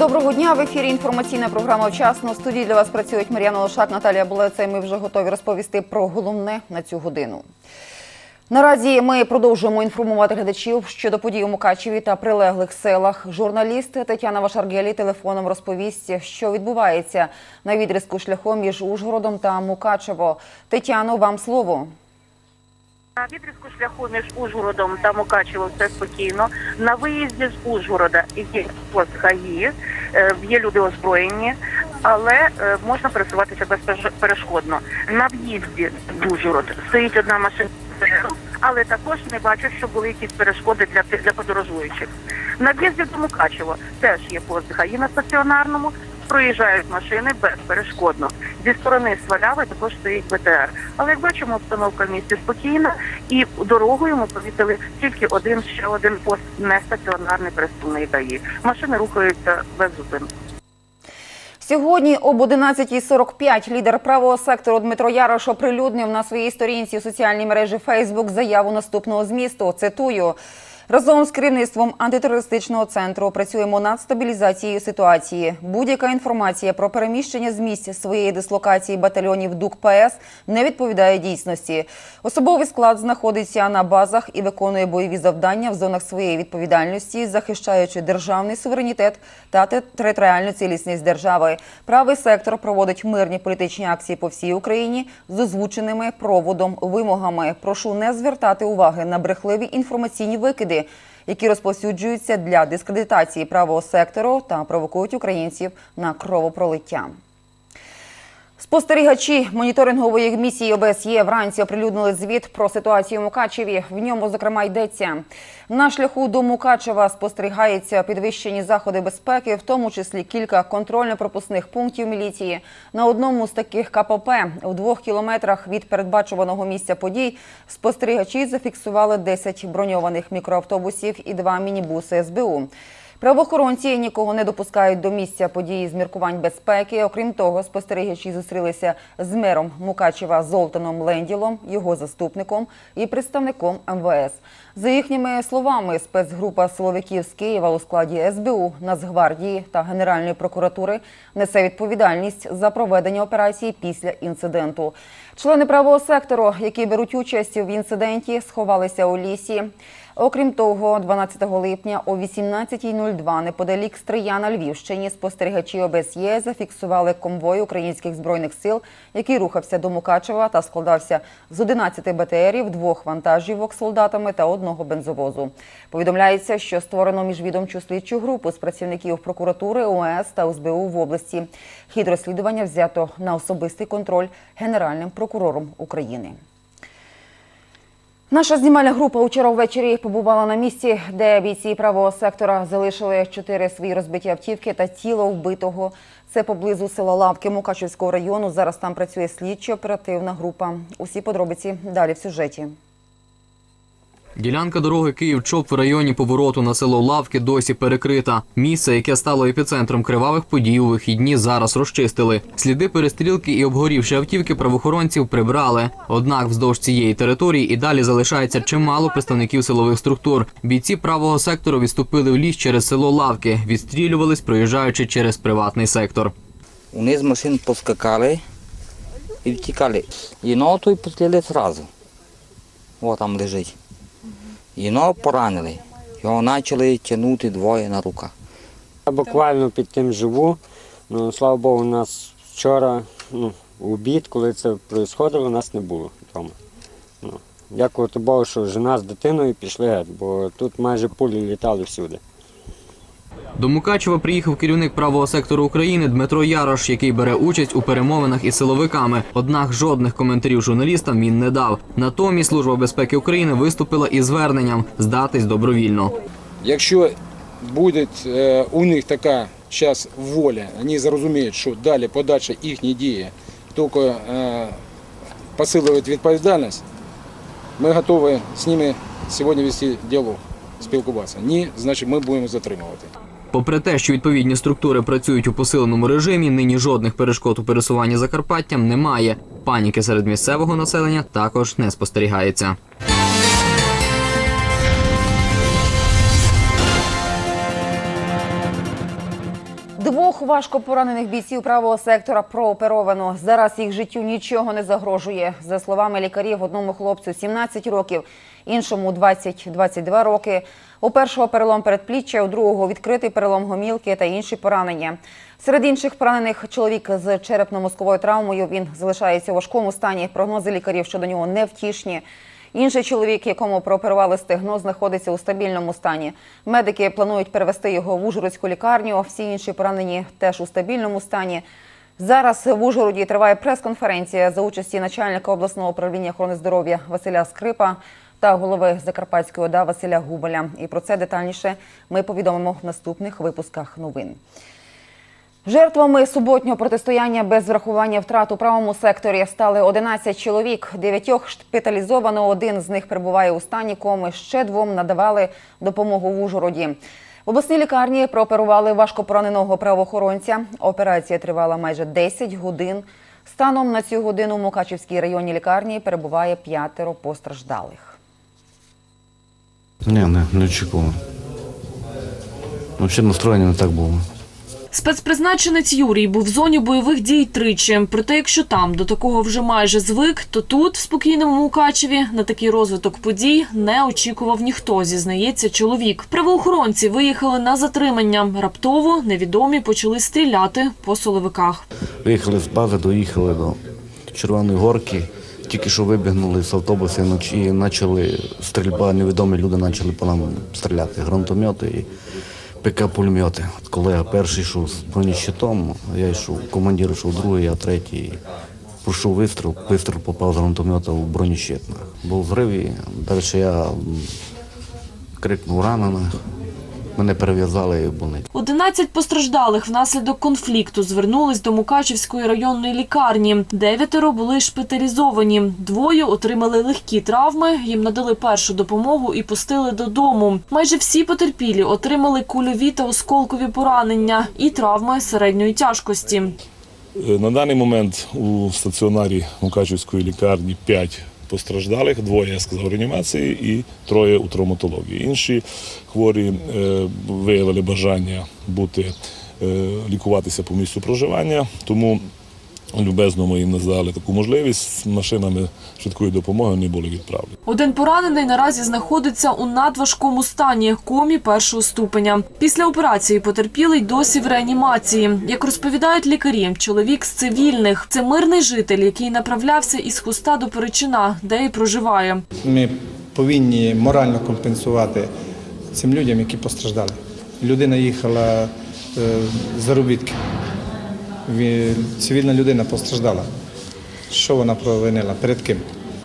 Доброго дня. В ефірі інформаційна програма «Вчасно». В студії для вас працюють Мар'яна Лошак, Наталія Булеца. Ми вже готові розповісти про головне на цю годину. Наразі ми продовжуємо інформувати глядачів щодо подій у Мукачеві та прилеглих селах. Журналіст Тетяна Вашаргелі телефоном розповість, що відбувається на відрізку шляхом між Ужгородом та Мукачево. Тетяно, вам слово. На відрізку шляху між Ужгородом та Мукачево все спокійно. На виїзді з Ужгорода є пост е, є люди озброєні, але е, можна пересуватися безперешкодно. На в'їзді в Ужгород стоїть одна машина, але також не бачу, що були якісь перешкоди для, для подорожуючих. На в'їзді до Мукачево теж є пост ГАІ на стаціонарному. Проїжджають машини безперешкодно. Зі сторони Сваляви також стоїть БТР. Але як бачимо, обстановка в місті спокійна, і дорогою ми помітили тільки один ще один пост нестаціонарний пересувний ДАІ. Машини рухаються без зупинки. Сьогодні об 11.45 лідер правого сектору Дмитро Ярош оприлюднив на своїй сторінці у соціальній мережі Фейсбук заяву наступного змісту. Цитую. Разом з керівництвом антитерористичного центру працюємо над стабілізацією ситуації. Будь-яка інформація про переміщення з місць своєї дислокації батальйонів ДУК ПС не відповідає дійсності. Особовий склад знаходиться на базах і виконує бойові завдання в зонах своєї відповідальності, захищаючи державний суверенітет та територіальну цілісність держави. Правий сектор проводить мирні політичні акції по всій Україні з озвученими проводом вимогами. Прошу не звертати уваги на брехливі інформаційні викиди, які розповсюджуються для дискредитації правого сектору та провокують українців на кровопролиття. Спостерігачі моніторингової місії ОБСЄ вранці оприлюднили звіт про ситуацію в Мукачеві. В ньому, зокрема, йдеться на шляху до Мукачева спостерігається підвищені заходи безпеки, в тому числі кілька контрольно-пропускних пунктів міліції. На одному з таких КПП в двох кілометрах від передбачуваного місця подій спостерігачі зафіксували 10 броньованих мікроавтобусів і два мінібуси СБУ. Правоохоронці нікого не допускають до місця події з міркувань безпеки. Окрім того, спостерігачі зустрілися з мером Мукачева Золтаном Ленділом, його заступником і представником МВС. За їхніми словами, спецгрупа силовиків з Києва у складі СБУ, Нацгвардії та Генеральної прокуратури несе відповідальність за проведення операції після інциденту. Члени правого сектору, які беруть участь в інциденті, сховалися у лісі. Окрім того, 12 липня о 18.02 неподалік Стрия на Львівщині спостерігачі ОБСЄ зафіксували конвой українських збройних сил, який рухався до Мукачева та складався з 11 БТРів, двох вантажівок з солдатами та одного бензовозу. Повідомляється, що створено міжвідомчу слідчу групу з працівників прокуратури ОС та СБУ в області. Хід розслідування взято на особистий контроль Генеральним прокурором України. Наша знімальна група вчора ввечері побувала на місці, де бійці правого сектора залишили чотири свої розбиті автівки та тіло вбитого. Це поблизу села Лавки Мукачівського району. Зараз там працює слідчо-оперативна група. Усі подробиці далі в сюжеті. Ділянка дороги Київ-Чоп в районі повороту на село Лавки досі перекрита. Місце, яке стало епіцентром кривавих подій у вихідні, зараз розчистили. Сліди перестрілки і обгорівші автівки правоохоронців прибрали. Однак вздовж цієї території і далі залишається чимало представників силових структур. Бійці правого сектору відступили в ліс через село Лавки, відстрілювались, проїжджаючи через приватний сектор. Вони з машин поскакали і втікали. Єного той постріли зразу. О, там лежить. Єного поранили. Його почали тягнути двоє на руках. Я буквально під тим живу. Ну, слава Богу, у нас вчора ну, обід, коли це відбувалося, нас не було вдома. Ну, дякувати Богу, що жена з дитиною пішли бо тут майже пулі літали всюди. До Мукачева приїхав керівник правого сектору України Дмитро Ярош, який бере участь у перемовинах із силовиками. Однак жодних коментарів журналістам він не дав. Натомість Служба безпеки України виступила із зверненням здатись добровільно. Якщо буде е, у них така зараз воля, вони зрозуміють, що далі подальша їхні дії тільки е, посилюють відповідальність, ми готові з ними сьогодні вести діалог, спілкуватися. Ні, значить ми будемо затримувати. Попри те, що відповідні структури працюють у посиленому режимі, нині жодних перешкод у пересуванні Закарпаттям немає. Паніки серед місцевого населення також не спостерігається. Важко поранених бійців правого сектора прооперовано. Зараз їх життю нічого не загрожує. За словами лікарів, одному хлопцю 17 років, іншому 20-22 роки. У першого перелом передпліччя, у другого відкритий перелом гомілки та інші поранення. Серед інших поранених чоловік з черепно-мозковою травмою. Він залишається у важкому стані. Прогнози лікарів щодо нього невтішні. Інший чоловік, якому прооперували стегно, знаходиться у стабільному стані. Медики планують перевести його в Ужгородську лікарню. Всі інші поранені теж у стабільному стані. Зараз в Ужгороді триває прес-конференція за участі начальника обласного управління охорони здоров'я Василя Скрипа та голови Закарпатської ОДА Василя Губаля. І про це детальніше ми повідомимо в наступних випусках новин. Жертвами суботнього протистояння без врахування втрат у правому секторі стали 11 чоловік. Дев'ятьох шпиталізовано, один з них перебуває у стані коми. Ще двом надавали допомогу в Ужгороді. В обласній лікарні прооперували важкопораненого правоохоронця. Операція тривала майже 10 годин. Станом на цю годину в Мукачівській районній лікарні перебуває п'ятеро постраждалих. Ні, не, не очікував. Взагалі настроєння не так було. Спецпризначенець Юрій був в зоні бойових дій тричі. Проте, якщо там до такого вже майже звик, то тут, в спокійному Мукачеві, на такий розвиток подій не очікував ніхто, зізнається чоловік. Правоохоронці виїхали на затримання. Раптово невідомі почали стріляти по соловиках. Виїхали з бази, доїхали до Червоної горки. Тільки що вибігнули з автобуса і почали стрільба, невідомі люди почали по нам стріляти. Гранатомети ПК-пулемети. Колега перший йшов з бронещитом, я йшов, командир йшов другий, я третій. Пройшов вистріл, вистріл попав з гранатомета в бронещит. Був зрив і далі я крикнув ранених. Мене перев'язали і в больницю. 11 постраждалих внаслідок конфлікту звернулись до Мукачівської районної лікарні. Дев'ятеро були шпиталізовані. Двоє отримали легкі травми, їм надали першу допомогу і пустили додому. Майже всі потерпілі отримали кульові та осколкові поранення і травми середньої тяжкості. Е, На даний момент у стаціонарі Мукачівської лікарні 5 постраждалих, двоє я сказав реанімації і троє у травматології. Інші хворі е, виявили бажання бути е, лікуватися по місцю проживання, тому любезно ми їм надали таку можливість. З машинами швидкої допомоги вони були відправлені. Один поранений наразі знаходиться у надважкому стані комі першого ступеня. Після операції потерпілий досі в реанімації. Як розповідають лікарі, чоловік з цивільних це мирний житель, який направлявся із хуста до Перечина, де і проживає. Ми повинні морально компенсувати цим людям, які постраждали. Людина їхала е, з заробітки. Ві- Цивільна людина постраждала. Що вона провинила? Перед ким?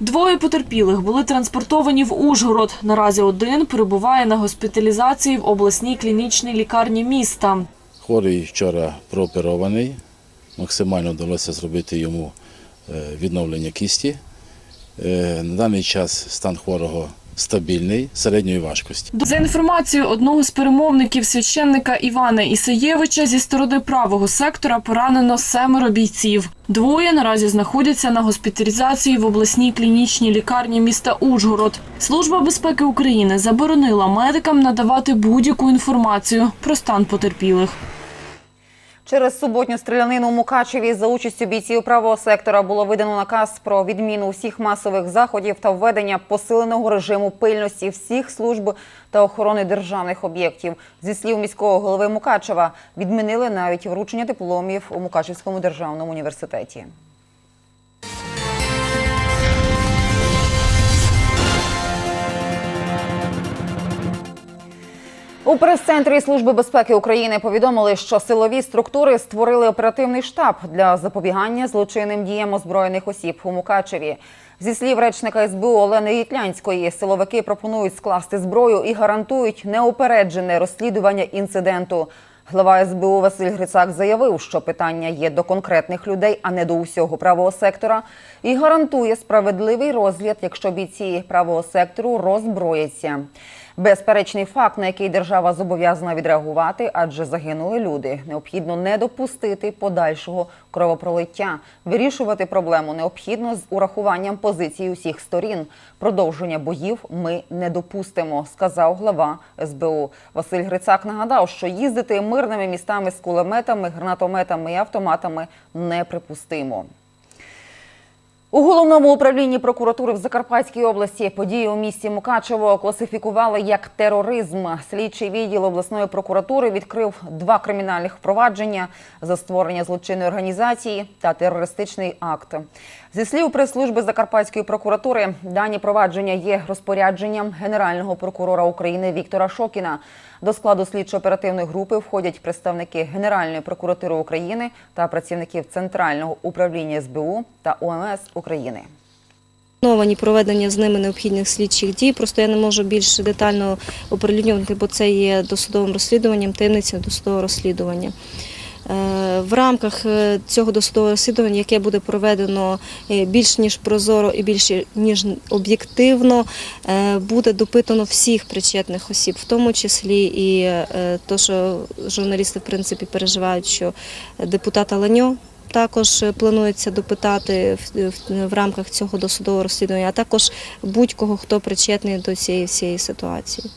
Двоє потерпілих були транспортовані в Ужгород. Наразі один перебуває на госпіталізації в обласній клінічній лікарні міста. Хворий вчора прооперований. Максимально вдалося зробити йому е, відновлення кісті. Е, На даний час стан хворого стабільний, середньої важкості. За інформацією одного з перемовників священника Івана Ісаєвича зі сторони правого сектора поранено семеро бійців. Двоє наразі знаходяться на госпіталізації в обласній клінічній лікарні міста Ужгород. Служба безпеки України заборонила медикам надавати будь-яку інформацію про стан потерпілих. Через суботню стрілянину у Мукачеві за участю бійців правого сектора було видано наказ про відміну всіх масових заходів та введення посиленого режиму пильності всіх служб та охорони державних об'єктів. Зі слів міського голови Мукачева, відмінили навіть вручення дипломів у Мукачевському державному університеті. У прес-центрі Служби безпеки України повідомили, що силові структури створили оперативний штаб для запобігання злочинним діям озброєних осіб у Мукачеві. Зі слів речника СБУ Олени Ітлянської, силовики пропонують скласти зброю і гарантують неупереджене розслідування інциденту. Глава СБУ Василь Грицак заявив, що питання є до конкретних людей, а не до усього правого сектора, і гарантує справедливий розгляд, якщо бійці правого сектору роззброяться. Безперечний факт, на який держава зобов'язана відреагувати, адже загинули люди. Необхідно не допустити подальшого кровопролиття. Вирішувати проблему необхідно з урахуванням позицій усіх сторін. Продовження боїв ми не допустимо, сказав глава СБУ. Василь Грицак нагадав, що їздити мирними містами з кулеметами, гранатометами і автоматами неприпустимо. У головному управлінні прокуратури в Закарпатській області події у місті Мукачево класифікували як тероризм. Слідчий відділ обласної прокуратури відкрив два кримінальних впровадження за створення злочинної організації та терористичний акт. Зі слів прес-служби Закарпатської прокуратури, дані провадження є розпорядженням генерального прокурора України Віктора Шокіна. До складу слідчо-оперативної групи входять представники Генеральної прокуратури України та працівників Центрального управління СБУ та ОМС України. Плановані проведення з ними необхідних слідчих дій. Просто я не можу більш детально оприлюднювати, бо це є досудовим розслідуванням, таємниця досудового розслідування. Е, В рамках е, цього досудового розслідування, яке буде проведено е, більш ніж прозоро і більш ніж об'єктивно, буде допитано всіх причетних осіб, в тому числі і то, що журналісти в принципі переживають, що депутата Ланьо також планується допитати в рамках цього досудового розслідування, а також будь-кого, хто причетний до цієї всієї ситуації.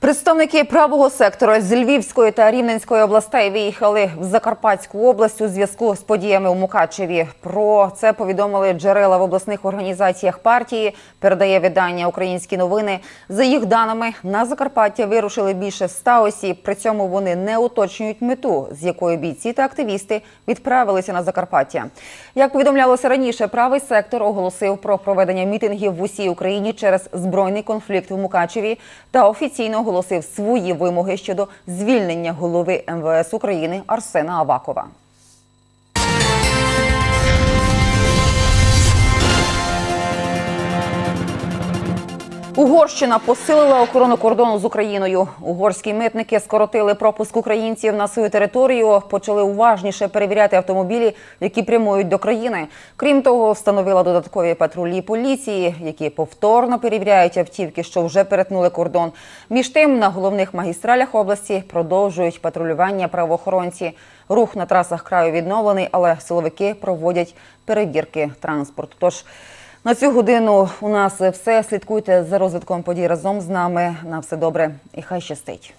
Представники правого сектору з Львівської та Рівненської областей виїхали в Закарпатську область у зв'язку з подіями у Мукачеві. Про це повідомили джерела в обласних організаціях партії. Передає видання Українські новини. За їх даними, на Закарпаття вирушили більше ста осіб. При цьому вони не уточнюють мету, з якою бійці та активісти відправилися на Закарпаття. Як повідомлялося раніше, правий сектор оголосив про проведення мітингів в усій Україні через збройний конфлікт в Мукачеві та офіційно оголосив свої вимоги щодо звільнення голови МВС України Арсена Авакова. Угорщина посилила охорону кордону з Україною. Угорські митники скоротили пропуск українців на свою територію, почали уважніше перевіряти автомобілі, які прямують до країни. Крім того, встановила додаткові патрулі поліції, які повторно перевіряють автівки, що вже перетнули кордон. Між тим на головних магістралях області продовжують патрулювання правоохоронці. Рух на трасах краю відновлений, але силовики проводять перевірки транспорту. Тож на цю годину у нас все. Слідкуйте за розвитком подій разом з нами. На все добре і хай щастить.